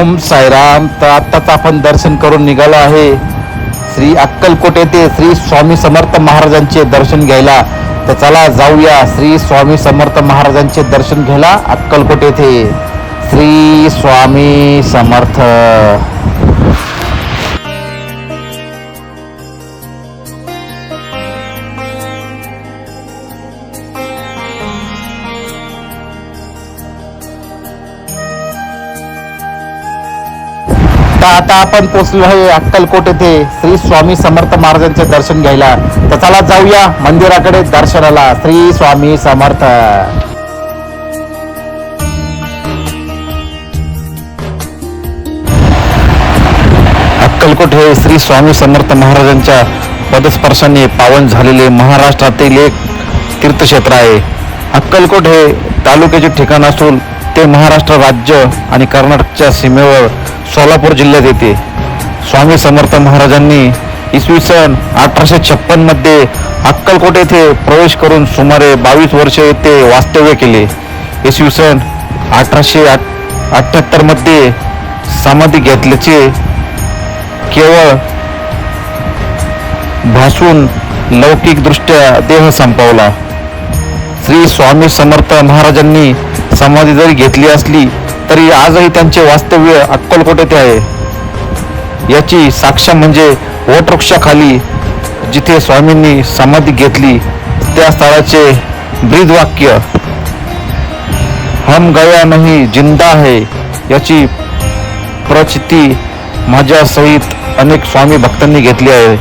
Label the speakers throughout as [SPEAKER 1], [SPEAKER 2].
[SPEAKER 1] ओम साईराम. तर आत्ताच आपण दर्शन करून निघालो आहे. श्री अक्कलकोट येथे श्री स्वामी समर्थ महाराजांचे दर्शन घ्यायला. तर चला जाऊया श्री स्वामी समर्थ महाराजांचे दर्शन घ्यायला अक्कलकोट येथे. श्री स्वामी समर्थ. तर आता आपण पोचलो आहे अक्कलकोट येथे. श्री स्वामी समर्थ महाराजांचे दर्शन घ्यायला. तर चला जाऊया मंदिराकडे दर्शनाला. श्री स्वामी समर्थ. अक्कलकोट हे श्री स्वामी समर्थ महाराजांच्या पदस्पर्शाने पावन झालेले महाराष्ट्रातील एक तीर्थक्षेत्र आहे. अक्कलकोट हे तालुक्याचे ठिकाण असून ते महाराष्ट्र राज्य आणि कर्नाटकच्या सीमेवर सोलापूर जिल्ह्यात येते. स्वामी समर्थ महाराजांनी इसवी सन अठराशे छप्पनमध्ये अक्कलकोट येथे प्रवेश करून सुमारे बावीस वर्षे येथे वास्तव्य केले. इसवी सन अठराशे अठ्ठ्याहत्तरमध्ये समाधी घेतल्याचे केवळ भासून लौकिकदृष्ट्या देह संपवला. श्री स्वामी समर्थ महाराजांनी समाधी जरी घेतली असली तरी आजही त्यांचे वास्तव्य अक्कलकोट येथे आहे. याची साक्ष म्हणजे वटवृक्षाखाली जिथे स्वामींनी समाधी घेतली त्या स्थळाचे ब्रीदवाक्य हम गया नाही जिंदा आहे याची प्रचिती माझ्यासहित अनेक स्वामी भक्तांनी घेतली आहे.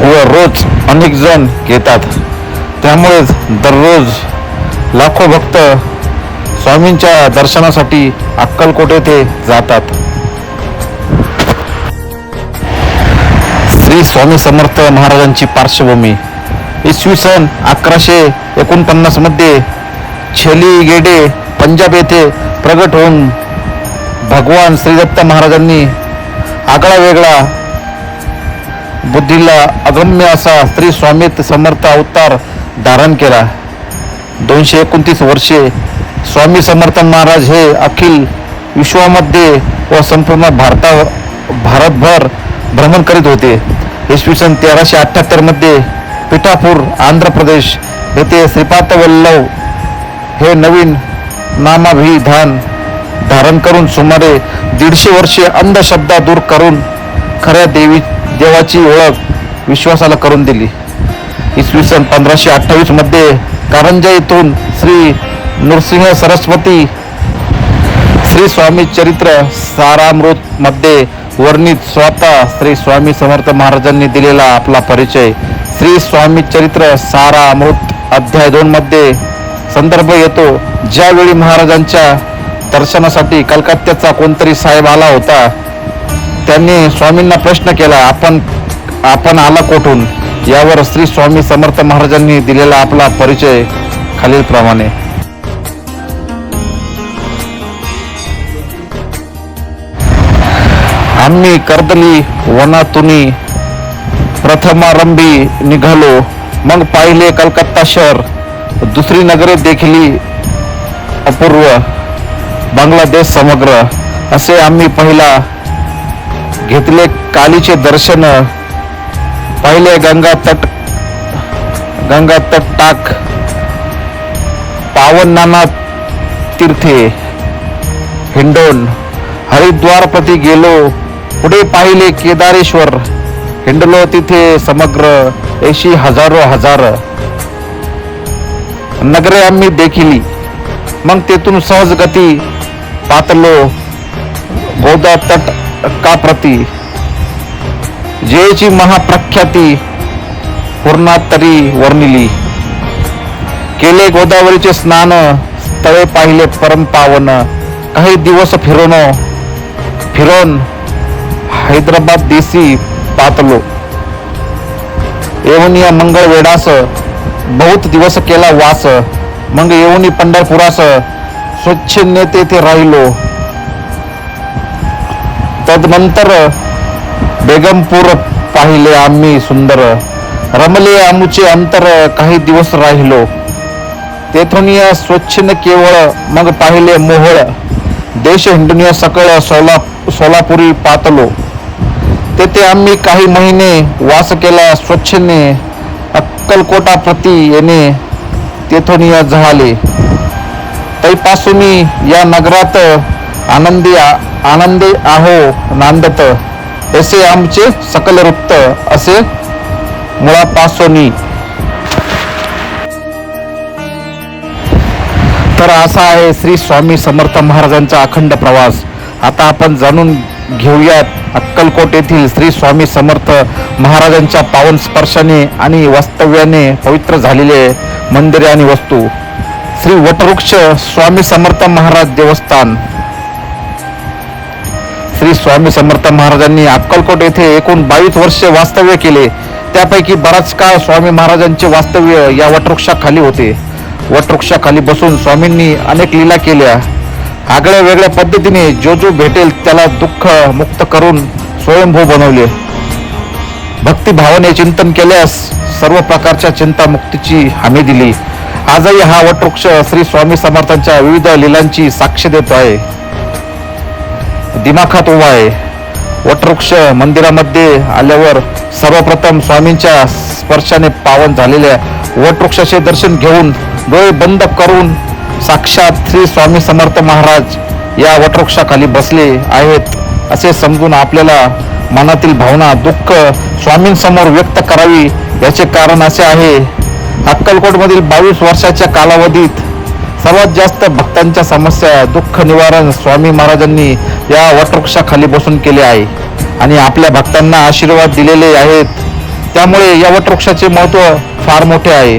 [SPEAKER 1] व रोज अनेक जण घेतात. त्यामुळेच दररोज लाखो भक्त स्वामींच्या दर्शनासाठी अक्कलकोट येथे जातात. श्री स्वामी समर्थ महाराजांची पार्श्वभूमी. इसवी सन अकराशे एकोणपन्नासमध्ये छेली गेडे पंजाब येथे प्रगट होऊन भगवान श्रीदत्त महाराजांनी आगळा वेगळा बुद्धीला अगम्य असा श्री स्वामी समर्थ अवतार धारण केला. दोनशे एकोणतीस वर्षे स्वामी समर्थ महाराज हे अखिल विश्वामध्ये व संपूर्ण भारता भारतभर भ्रमण करीत होते. इसवी सन तेराशे अठ्ठ्याहत्तरमध्ये पिठापूर आंध्र प्रदेश येथे श्रीपाद वल्लभ हे नवीन नामाभिधान धारण करून सुमारे दीडशे वर्षे अंधश्रद्धा दूर करून खऱ्या देवी देवाची ओळख विश्वासाला करून दिली. इसवी सन पंधराशे अठ्ठावीसमध्ये कारंजा येथून श्री नृसिंह सरस्वती श्री स्वामी चरित्र सारामृत मध्ये वर्णित स्वतः श्री स्वामी समर्थ महाराजांनी दिलेला आपला परिचय. श्री स्वामी चरित्र सारा अमृत अध्याय दोन मध्ये संदर्भ येतो. ज्यावेळी महाराजांच्या दर्शनासाठी कलकत्त्याचा कोणतरी साहेब आला होता त्यांनी स्वामींना प्रश्न केला आपण आपण आला कोठून? यावर श्री स्वामी समर्थ महाराजांनी दिलेला आपला परिचय खालीलप्रमाणे. आम्ही कर्दली वनातुनी प्रथमारंभी निघालो. मग पाहिले कलकत्ता शहर. दुसरी नगरे देखील अपूर्व. बांगलादेश समग्र. असे आम्ही पहिला घेतले कालीचे दर्शन पहिले गंगा तट गंगा तट टाक पावन नाना तीर्थे हिंडोन हरिद्वार गेलो पुढे पाहिले केदारेश्वर हिंडलो तिथे समग्र ऐशी हजारो हजार. नगरे आम्ही देखिली मग तेथून सहज गती पातलो गोदा तट का प्रती जयची महाप्रख्याती पूर्णात तरी वर्णिली. केले गोदावरीचे स्नान तळे पाहिले परम पावन काही दिवस फिरून फिरून हैदराबाद देसी पातलो. येऊन या मंगळ वेडास बहुत दिवस केला वास. मग येऊन पंढरपुरास स्वच्छ नेते ते राहिलो. तदनंतर बेगमपूर पाहिले आम्ही सुंदर. रमले आमुचे अंतर काही दिवस राहिलो. तेथून या स्वच्छने केवळ मग पाहिले मोहळ. देश हिंडून सकळ सोला सोलापुरी पातलो. तेथे आम्ही काही महिने वास केला स्वच्छने अक्कलकोटा प्रती येणे तेथून या झाले. तैपासून या नगरात आनंदी आनंदी आहो नांदत. असे आमचे सकल वृत्त असे मुळापासोनी तर असा आहे श्री स्वामी समर्थ महाराजांचा अखंड प्रवास. आता आपण जाणून घेऊयात अक्कलकोट येथील श्री स्वामी समर्थ महाराजांच्या पावन स्पर्शाने आणि वास्तव्याने पवित्र झालेले मंदिरे आणि वस्तू. श्री वटवृक्ष स्वामी समर्थ महाराज देवस्थान. श्री स्वामी समर्थ महाराजांनी अक्कलकोट येथे एकूण बावीस वर्षे वास्तव्य केले. त्यापैकी बराच काळ स्वामी महाराजांचे वास्तव्य या वटवृक्षाखाली होते. वटवृक्षाखाली बसून स्वामींनी अनेक लीला केल्या. आगळ्या वेगळ्या पद्धतीने जो जो भेटेल त्याला दुःख मुक्त करून स्वयंभू बनवले. भक्तिभावाने चिंतन केल्यास सर्व प्रकारच्या चिंता मुक्तीची हमी दिली. आजही हा वटवृक्ष श्री स्वामी समर्थांच्या विविध लीलांची साक्ष देतो आहे. दिमाखात उभा आहे. वटवृक्ष मंदिरामध्ये आल्यावर सर्वप्रथम स्वामींच्या स्पर्शाने पावन झालेल्या वटवृक्षाचे दर्शन घेऊन डोळे बंद करून साक्षात श्री स्वामी समर्थ महाराज या वटवृक्षाखाली बसले आहेत. असे समजून आपल्याला मनातील भावना दुःख स्वामींसमोर व्यक्त करावी याचे कारण असे आहे. अक्कलकोटमधील बावीस वर्षाच्या कालावधीत सर्वात जास्त भक्तांच्या समस्या दुःख निवारण स्वामी महाराजांनी या वटवृक्षाखाली बसून केले आहे. आणि आपल्या भक्तांना आशीर्वाद दिलेले आहेत. त्यामुळे या वटवृक्षाचे महत्त्व फार मोठे आहे.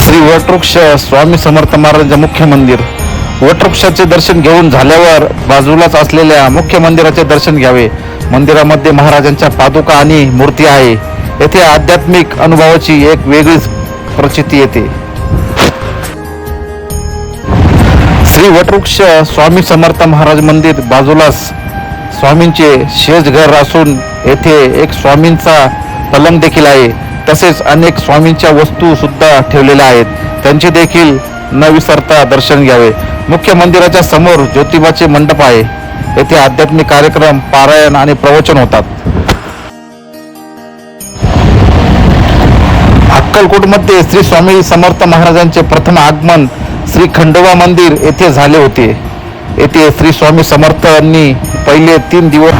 [SPEAKER 1] श्री वटवृक्ष स्वामी समर्थ महाराजांचे मुख्य मंदिर. वटवृक्षाचे दर्शन घेऊन झाल्यावर बाजूलाच असलेल्या मुख्य मंदिराचे दर्शन घ्यावे. मंदिरामध्ये महाराजांच्या पादुका आणि मूर्ती आहे. येथे आध्यात्मिक अनुभवाची एक वेगळीच प्रचिती येते. श्री वटवृक्ष स्वामी समर्थ महाराज मंदिर बाजूलाच स्वामींचे शेजघर असून येथे एक स्वामींचा पलंग देखील आहे. तसेच अनेक स्वामींच्या वस्तू सुद्धा ठेवलेल्या आहेत. त्यांचे देखील न विसरता दर्शन घ्यावे. मुख्य मंदिराच्या समोर ज्योतिबाचे मंडप आहे. येथे आध्यात्मिक कार्यक्रम पारायण आणि प्रवचन होतात. अक्कलकोटमध्ये श्री स्वामी समर्थ महाराजांचे प्रथम आगमन श्री खंडोबा मंदिर येथे झाले होते. येथे श्री स्वामी समर्थांनी पहिले तीन दिवस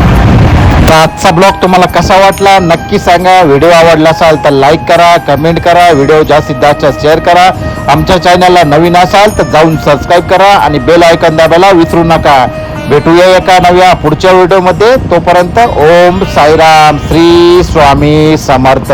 [SPEAKER 1] तर आजचा ब्लॉग तुम्हाला कसा वाटला नक्की सांगा. व्हिडिओ आवडला असाल तर लाईक करा कमेंट करा व्हिडिओ जास्तीत जास्त शेअर करा. आमच्या चॅनलला नवीन असाल तर जाऊन सबस्क्राईब करा आणि बेल आयकन दाबायला विसरू नका. भेटूया एका नव्या पुढच्या व्हिडिओमध्ये तोपर्यंत ओम साईराम. श्री स्वामी समर्थ.